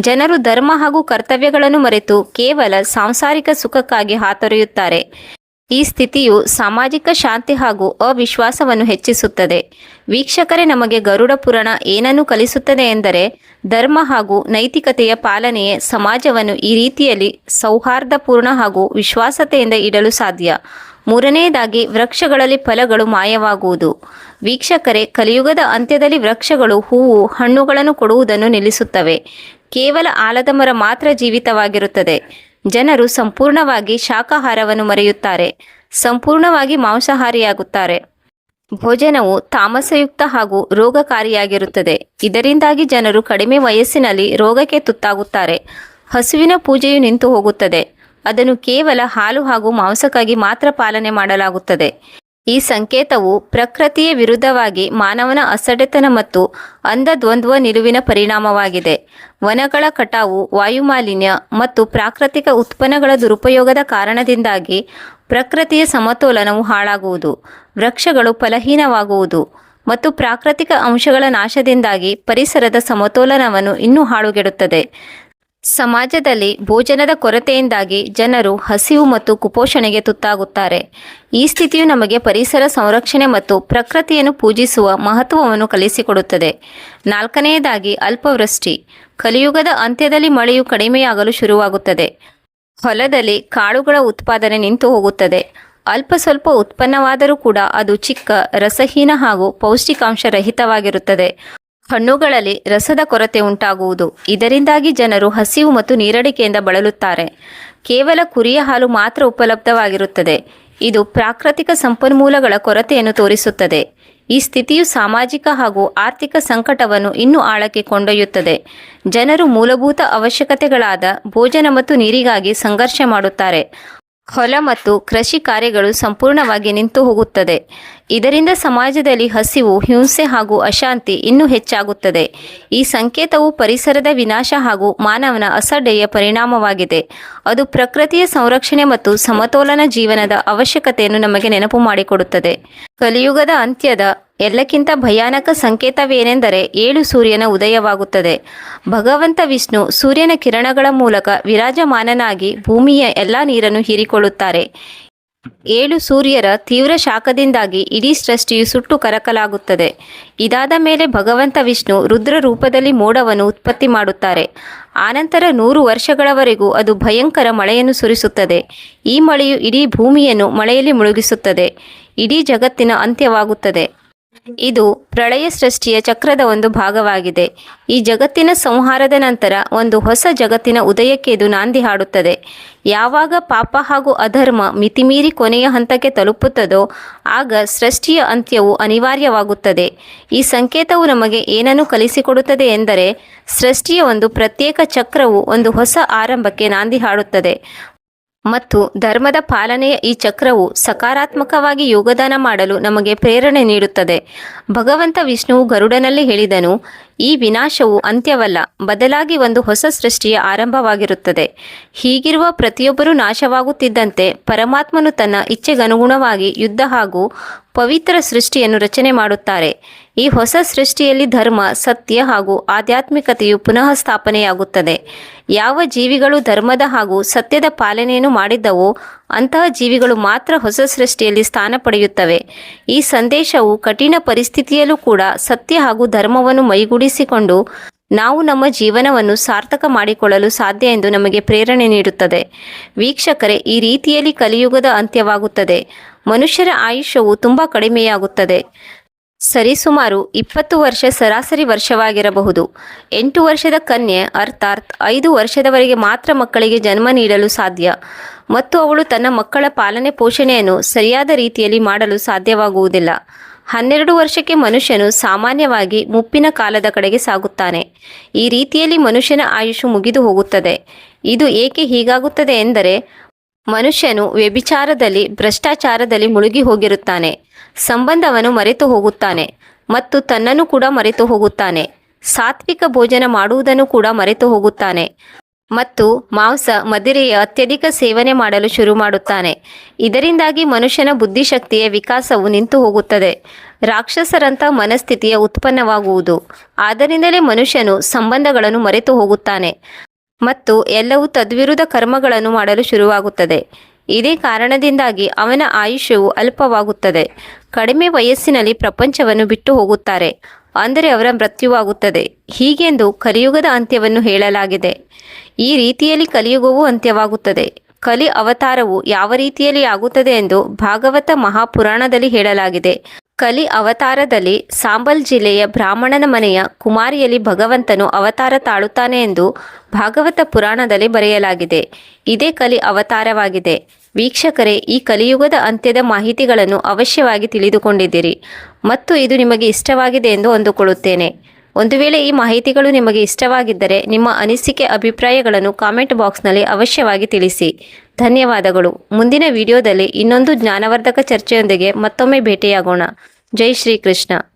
ಜನರು ಧರ್ಮ ಹಾಗೂ ಕರ್ತವ್ಯಗಳನ್ನು ಮರೆತು ಕೇವಲ ಸಾಂಸಾರಿಕ ಸುಖಕ್ಕಾಗಿ ಹಾತೊರೆಯುತ್ತಾರೆ. ಈ ಸ್ಥಿತಿಯು ಸಾಮಾಜಿಕ ಶಾಂತಿ ಹಾಗೂ ಅವಿಶ್ವಾಸವನ್ನು ಹೆಚ್ಚಿಸುತ್ತದೆ. ವೀಕ್ಷಕರೇ, ನಮಗೆ ಗರುಡ ಪುರಾಣ ಏನನ್ನು ಕಲಿಸುತ್ತದೆ ಎಂದರೆ, ಧರ್ಮ ಹಾಗೂ ನೈತಿಕತೆಯ ಪಾಲನೆಯೇ ಸಮಾಜವನ್ನು ಈ ರೀತಿಯಲ್ಲಿ ಸೌಹಾರ್ದಪೂರ್ಣ ಹಾಗೂ ವಿಶ್ವಾಸತೆಯಿಂದ ಇಡಲು ಸಾಧ್ಯ. ಮೂರನೆಯದಾಗಿ ವೃಕ್ಷಗಳಲ್ಲಿ ಫಲಗಳು ಮಾಯವಾಗುವುದು. ವೀಕ್ಷಕರೇ, ಕಲಿಯುಗದ ಅಂತ್ಯದಲ್ಲಿ ವೃಕ್ಷಗಳು, ಹೂವು, ಹಣ್ಣುಗಳನ್ನು ಕೊಡುವುದನ್ನು ನಿಲ್ಲಿಸುತ್ತವೆ. ಕೇವಲ ಆಲದ ಮರ ಮಾತ್ರ ಜೀವಿತವಾಗಿರುತ್ತದೆ. ಜನರು ಸಂಪೂರ್ಣವಾಗಿ ಶಾಖಾಹಾರವನ್ನು ಮರೆಯುತ್ತಾರೆ. ಸಂಪೂರ್ಣವಾಗಿ ಮಾಂಸಾಹಾರಿಯಾಗುತ್ತಾರೆ. ಭೋಜನವು ತಾಮಸಯುಕ್ತ ಹಾಗೂ ರೋಗಕಾರಿಯಾಗಿರುತ್ತದೆ. ಇದರಿಂದಾಗಿ ಜನರು ಕಡಿಮೆ ವಯಸ್ಸಿನಲ್ಲಿ ರೋಗಕ್ಕೆ ತುತ್ತಾಗುತ್ತಾರೆ. ಹಸುವಿನ ಪೂಜೆಯು ನಿಂತು ಹೋಗುತ್ತದೆ. ಅದನ್ನು ಕೇವಲ ಹಾಲು ಹಾಗೂ ಮಾಂಸಕ್ಕಾಗಿ ಮಾತ್ರ ಪಾಲನೆ ಮಾಡಲಾಗುತ್ತದೆ. ಈ ಸಂಕೇತವು ಪ್ರಕೃತಿಯ ವಿರುದ್ಧವಾಗಿ ಮಾನವನ ಅಸಡೆತನ ಮತ್ತು ಅಂಧದ್ವಂದ್ವ ನಿಲುವಿನ ಪರಿಣಾಮವಾಗಿದೆ. ವನಗಳ ಕಟಾವು, ವಾಯುಮಾಲಿನ್ಯ ಮತ್ತು ಪ್ರಾಕೃತಿಕ ಉತ್ಪನ್ನಗಳ ದುರುಪಯೋಗದ ಕಾರಣದಿಂದಾಗಿ ಪ್ರಕೃತಿಯ ಸಮತೋಲನವು ಹಾಳಾಗುವುದು, ವೃಕ್ಷಗಳು ಫಲಹೀನವಾಗುವುದು ಮತ್ತು ಪ್ರಾಕೃತಿಕ ಅಂಶಗಳ ನಾಶದಿಂದಾಗಿ ಪರಿಸರದ ಸಮತೋಲನವನ್ನು ಇನ್ನೂ ಹಾಳುಗೆಡುತ್ತದೆ. ಸಮಾಜದಲ್ಲಿ ಭೋಜನದ ಕೊರತೆಯಿಂದಾಗಿ ಜನರು ಹಸಿವು ಮತ್ತು ಕುಪೋಷಣೆಗೆ ತುತ್ತಾಗುತ್ತಾರೆ. ಈ ಸ್ಥಿತಿಯು ನಮಗೆ ಪರಿಸರ ಸಂರಕ್ಷಣೆ ಮತ್ತು ಪ್ರಕೃತಿಯನ್ನು ಪೂಜಿಸುವ ಮಹತ್ವವನ್ನು ಕಲಿಸಿಕೊಡುತ್ತದೆ. ನಾಲ್ಕನೆಯದಾಗಿ ಅಲ್ಪವೃಷ್ಟಿ. ಕಲಿಯುಗದ ಅಂತ್ಯದಲ್ಲಿ ಮಳೆಯು ಕಡಿಮೆಯಾಗಲು ಶುರುವಾಗುತ್ತದೆ. ಹೊಲದಲ್ಲಿ ಕಾಳುಗಳ ಉತ್ಪಾದನೆ ನಿಂತು ಹೋಗುತ್ತದೆ. ಅಲ್ಪ ಸ್ವಲ್ಪ ಉತ್ಪನ್ನವಾದರೂ ಕೂಡ ಅದು ಚಿಕ್ಕ, ರಸಹೀನ ಹಾಗೂ ಪೌಷ್ಟಿಕಾಂಶ ರಹಿತವಾಗಿರುತ್ತದೆ. ಹಣ್ಣುಗಳಲ್ಲಿ ರಸದ ಕೊರತೆ ಉಂಟಾಗುವುದು. ಇದರಿಂದಾಗಿ ಜನರು ಹಸಿವು ಮತ್ತು ನೀರಡಿಕೆಯಿಂದ ಬಳಲುತ್ತಾರೆ. ಕೇವಲ ಕುರಿಯ ಹಾಲು ಮಾತ್ರ ಉಪಲಬ್ಧವಾಗಿರುತ್ತದೆ. ಇದು ಪ್ರಾಕೃತಿಕ ಸಂಪನ್ಮೂಲಗಳ ಕೊರತೆಯನ್ನು ತೋರಿಸುತ್ತದೆ. ಈ ಸ್ಥಿತಿಯು ಸಾಮಾಜಿಕ ಹಾಗೂ ಆರ್ಥಿಕ ಸಂಕಟವನ್ನು ಇನ್ನೂ ಆಳಕ್ಕೆ ಕೊಂಡೊಯ್ಯುತ್ತದೆ. ಜನರು ಮೂಲಭೂತ ಅವಶ್ಯಕತೆಗಳಾದ ಭೋಜನ ಮತ್ತು ನೀರಿಗಾಗಿ ಸಂಘರ್ಷ ಮಾಡುತ್ತಾರೆ. ಹೊಲ ಮತ್ತು ಕೃಷಿ ಕಾರ್ಯಗಳು ಸಂಪೂರ್ಣವಾಗಿ ನಿಂತು ಹೋಗುತ್ತದೆ ಇದರಿಂದ ಸಮಾಜದಲ್ಲಿ ಹಸಿವು, ಹಿಂಸೆ ಹಾಗೂ ಅಶಾಂತಿ ಇನ್ನೂ ಹೆಚ್ಚಾಗುತ್ತದೆ. ಈ ಸಂಕೇತವು ಪರಿಸರದ ವಿನಾಶ ಹಾಗೂ ಮಾನವನ ಅಸಡ್ಡೆಯ ಪರಿಣಾಮವಾಗಿದೆ. ಅದು ಪ್ರಕೃತಿಯ ಸಂರಕ್ಷಣೆ ಮತ್ತು ಸಮತೋಲನ ಜೀವನದ ಅವಶ್ಯಕತೆಯನ್ನು ನಮಗೆ ನೆನಪು ಮಾಡಿಕೊಡುತ್ತದೆ. ಕಲಿಯುಗದ ಅಂತ್ಯದ ಎಲ್ಲಕ್ಕಿಂತ ಭಯಾನಕ ಸಂಕೇತವೇನೆಂದರೆ ಏಳು ಸೂರ್ಯನ ಉದಯವಾಗುತ್ತದೆ. ಭಗವಂತ ವಿಷ್ಣು ಸೂರ್ಯನ ಕಿರಣಗಳ ಮೂಲಕ ವಿರಾಜಮಾನನಾಗಿ ಭೂಮಿಯ ಎಲ್ಲ ನೀರನ್ನು ಹೀರಿಕೊಳ್ಳುತ್ತಾರೆ. ಏಳು ಸೂರ್ಯರ ತೀವ್ರ ಶಾಖದಿಂದಾಗಿ ಇಡೀ ಸೃಷ್ಟಿಯು ಸುಟ್ಟು ಕರಕಲಾಗುತ್ತದೆ. ಇದಾದ ಮೇಲೆ ಭಗವಂತ ವಿಷ್ಣು ರುದ್ರ ರೂಪದಲ್ಲಿ ಮೋಡವನ್ನು ಉತ್ಪತ್ತಿ ಮಾಡುತ್ತಾರೆ. ಆನಂತರ ನೂರು ವರ್ಷಗಳವರೆಗೂ ಅದು ಭಯಂಕರ ಮಳೆಯನ್ನು ಸುರಿಸುತ್ತದೆ. ಈ ಮಳೆಯು ಇಡೀ ಭೂಮಿಯನ್ನು ಮಳೆಯಲ್ಲಿ ಮುಳುಗಿಸುತ್ತದೆ. ಇಡೀ ಜಗತ್ತಿನ ಅಂತ್ಯವಾಗುತ್ತದೆ. ಇದು ಪ್ರಳಯ ಸೃಷ್ಟಿಯ ಚಕ್ರದ ಒಂದು ಭಾಗವಾಗಿದೆ. ಈ ಜಗತ್ತಿನ ಸಂಹಾರದ ನಂತರ ಒಂದು ಹೊಸ ಜಗತ್ತಿನ ಉದಯಕ್ಕೆ ಇದು ನಾಂದಿ ಹಾಡುತ್ತದೆ. ಯಾವಾಗ ಪಾಪ ಹಾಗೂ ಅಧರ್ಮ ಮಿತಿಮೀರಿ ಕೊನೆಯ ಹಂತಕ್ಕೆ ತಲುಪುತ್ತದೋ, ಆಗ ಸೃಷ್ಟಿಯ ಅಂತ್ಯವು ಅನಿವಾರ್ಯವಾಗುತ್ತದೆ. ಈ ಸಂಕೇತವು ನಮಗೆ ಏನನ್ನು ಕಲಿಸಿಕೊಡುತ್ತದೆ ಎಂದರೆ, ಸೃಷ್ಟಿಯ ಒಂದು ಪ್ರತ್ಯೇಕ ಚಕ್ರವು ಒಂದು ಹೊಸ ಆರಂಭಕ್ಕೆ ನಾಂದಿ ಹಾಡುತ್ತದೆ. ಮತ್ತು ಧರ್ಮದ ಪಾಲನೆಯ ಈ ಚಕ್ರವು ಸಕಾರಾತ್ಮಕವಾಗಿ ಯೋಗದಾನ ಮಾಡಲು ನಮಗೆ ಪ್ರೇರಣೆ ನೀಡುತ್ತದೆ. ಭಗವಂತ ವಿಷ್ಣುವು ಗರುಡನಲ್ಲಿ ಹೇಳಿದನು ಈ ವಿನಾಶವು ಅಂತ್ಯವಲ್ಲ, ಬದಲಾಗಿ ಒಂದು ಹೊಸ ಸೃಷ್ಟಿಯ ಆರಂಭವಾಗಿರುತ್ತದೆ. ಹೀಗಿರುವ ಪ್ರತಿಯೊಬ್ಬರೂ ನಾಶವಾಗುತ್ತಿದ್ದಂತೆ ಪರಮಾತ್ಮನು ತನ್ನ ಇಚ್ಛೆಗನುಗುಣವಾಗಿ ಯುದ್ಧ ಹಾಗೂ ಪವಿತ್ರ ಸೃಷ್ಟಿಯನ್ನು ರಚನೆ ಮಾಡುತ್ತಾರೆ. ಈ ಹೊಸ ಸೃಷ್ಟಿಯಲ್ಲಿ ಧರ್ಮ, ಸತ್ಯ ಹಾಗೂ ಆಧ್ಯಾತ್ಮಿಕತೆಯು ಪುನಃ ಸ್ಥಾಪನೆಯಾಗುತ್ತದೆ. ಯಾವ ಜೀವಿಗಳು ಧರ್ಮದ ಹಾಗೂ ಸತ್ಯದ ಪಾಲನೆಯನ್ನು ಮಾಡಿದ್ದವೋ ಅಂತಹ ಜೀವಿಗಳು ಮಾತ್ರ ಹೊಸ ಸೃಷ್ಟಿಯಲ್ಲಿ ಸ್ಥಾನ ಪಡೆಯುತ್ತವೆ. ಈ ಸಂದೇಶವು ಕಠಿಣ ಪರಿಸ್ಥಿತಿಯಲ್ಲೂ ಕೂಡ ಸತ್ಯ ಹಾಗೂ ಧರ್ಮವನ್ನು ಮೈಗೂಡಿಸಿಕೊಂಡು ನಾವು ನಮ್ಮ ಜೀವನವನ್ನು ಸಾರ್ಥಕ ಮಾಡಿಕೊಳ್ಳಲು ಸಾಧ್ಯ ಎಂದು ನಮಗೆ ಪ್ರೇರಣೆ ನೀಡುತ್ತದೆ. ವೀಕ್ಷಕರೇ, ಈ ರೀತಿಯಲ್ಲಿ ಕಲಿಯುಗದ ಅಂತ್ಯವಾಗುತ್ತದೆ. ಮನುಷ್ಯರ ಆಯುಷ್ಯವು ತುಂಬ ಕಡಿಮೆಯಾಗುತ್ತದೆ. ಸರಿಸುಮಾರು ಇಪ್ಪತ್ತು ವರ್ಷ ಸರಾಸರಿ ವರ್ಷವಾಗಿರಬಹುದು. ಎಂಟು ವರ್ಷದ ಕನ್ಯೆ, ಅರ್ಥಾತ್ ಐದು ವರ್ಷದವರೆಗೆ ಮಾತ್ರ ಮಕ್ಕಳಿಗೆ ಜನ್ಮ ನೀಡಲು ಸಾಧ್ಯ. ಮತ್ತು ಅವಳು ತನ್ನ ಮಕ್ಕಳ ಪಾಲನೆ ಪೋಷಣೆಯನ್ನು ಸರಿಯಾದ ರೀತಿಯಲ್ಲಿ ಮಾಡಲು ಸಾಧ್ಯವಾಗುವುದಿಲ್ಲ. ಹನ್ನೆರಡು ವರ್ಷಕ್ಕೆ ಮನುಷ್ಯನು ಸಾಮಾನ್ಯವಾಗಿ ಮುಪ್ಪಿನ ಕಾಲದ ಕಡೆಗೆ ಸಾಗುತ್ತಾನೆ. ಈ ರೀತಿಯಲ್ಲಿ ಮನುಷ್ಯನ ಆಯುಷು ಮುಗಿದು ಹೋಗುತ್ತದೆ. ಇದು ಏಕೆ ಹೀಗಾಗುತ್ತದೆ ಎಂದರೆ, ಮನುಷ್ಯನು ವ್ಯಭಿಚಾರದಲ್ಲಿ, ಭ್ರಷ್ಟಾಚಾರದಲ್ಲಿ ಮುಳುಗಿ ಹೋಗಿರುತ್ತಾನೆ. ಸಂಬಂಧವನ್ನು ಮರೆತು ಹೋಗುತ್ತಾನೆ ಮತ್ತು ತನ್ನನ್ನು ಕೂಡ ಮರೆತು ಹೋಗುತ್ತಾನೆ. ಸಾತ್ವಿಕ ಭೋಜನ ಮಾಡುವುದನ್ನು ಕೂಡ ಮರೆತು ಹೋಗುತ್ತಾನೆ. ಮತ್ತು ಮಾಂಸ ಮದಿರೆಯ ಅತ್ಯಧಿಕ ಸೇವನೆ ಮಾಡಲು ಶುರು ಮಾಡುತ್ತಾನೆ. ಇದರಿಂದಾಗಿ ಮನುಷ್ಯನ ಬುದ್ಧಿಶಕ್ತಿಯ ವಿಕಾಸವು ನಿಂತು ಹೋಗುತ್ತದೆ. ರಾಕ್ಷಸರಂಥ ಮನಸ್ಥಿತಿಯ ಉತ್ಪನ್ನವಾಗುವುದು. ಆದ್ದರಿಂದಲೇ ಮನುಷ್ಯನು ಸಂಬಂಧಗಳನ್ನು ಮರೆತು ಹೋಗುತ್ತಾನೆ ಮತ್ತು ಎಲ್ಲವೂ ತದ್ವಿರುದ್ಧ ಕರ್ಮಗಳನ್ನು ಮಾಡಲು ಶುರುವಾಗುತ್ತದೆ. ಇದೇ ಕಾರಣದಿಂದಾಗಿ ಅವನ ಆಯುಷ್ಯವು ಅಲ್ಪವಾಗುತ್ತದೆ. ಕಡಿಮೆ ವಯಸ್ಸಿನಲ್ಲಿ ಪ್ರಪಂಚವನ್ನು ಬಿಟ್ಟು ಹೋಗುತ್ತಾರೆ. ಅಂದರೆ ಅವರ ಮೃತ್ಯುವಾಗುತ್ತದೆ. ಹೀಗೆಂದು ಕಲಿಯುಗದ ಅಂತ್ಯವನ್ನು ಹೇಳಲಾಗಿದೆ. ಈ ರೀತಿಯಲ್ಲಿ ಕಲಿಯುಗವು ಅಂತ್ಯವಾಗುತ್ತದೆ. ಕಲಿ ಅವತಾರವು ಯಾವ ರೀತಿಯಲ್ಲಿ ಆಗುತ್ತದೆ ಎಂದು ಭಾಗವತ ಮಹಾಪುರಾಣದಲ್ಲಿ ಹೇಳಲಾಗಿದೆ. ಕಲಿ ಅವತಾರದಲ್ಲಿ ಸಾಂಬಲ್ ಜಿಲ್ಲೆಯ ಬ್ರಾಹ್ಮಣನ ಮನೆಯ ಕುಮಾರಿಯಲ್ಲಿ ಭಗವಂತನು ಅವತಾರ ತಾಳುತ್ತಾನೆ ಎಂದು ಭಾಗವತ ಪುರಾಣದಲ್ಲಿ ಬರೆಯಲಾಗಿದೆ. ಇದೇ ಕಲಿ ಅವತಾರವಾಗಿದೆ. ವೀಕ್ಷಕರೇ, ಈ ಕಲಿಯುಗದ ಅಂತ್ಯದ ಮಾಹಿತಿಗಳನ್ನು ಅವಶ್ಯವಾಗಿ ತಿಳಿದುಕೊಂಡಿದ್ದೀರಿ ಮತ್ತು ಇದು ನಿಮಗೆ ಇಷ್ಟವಾಗಿದೆ ಎಂದು ಅಂದುಕೊಳ್ಳುತ್ತೇನೆ ಒಂದು ವೇಳೆ ಈ ಮಾಹಿತಿಗಳು ನಿಮಗೆ ಇಷ್ಟವಾಗಿದ್ದರೆ, ನಿಮ್ಮ ಅನಿಸಿಕೆ ಅಭಿಪ್ರಾಯಗಳನ್ನು ಕಾಮೆಂಟ್ ಬಾಕ್ಸ್ನಲ್ಲಿ ಅವಶ್ಯವಾಗಿ ತಿಳಿಸಿ. ಧನ್ಯವಾದಗಳು. ಮುಂದಿನ ವಿಡಿಯೋದಲ್ಲಿ ಇನ್ನೊಂದು ಜ್ಞಾನವರ್ಧಕ ಚರ್ಚೆಯೊಂದಿಗೆ ಮತ್ತೊಮ್ಮೆ ಭೇಟಿಯಾಗೋಣ. ಜೈ ಶ್ರೀಕೃಷ್ಣ.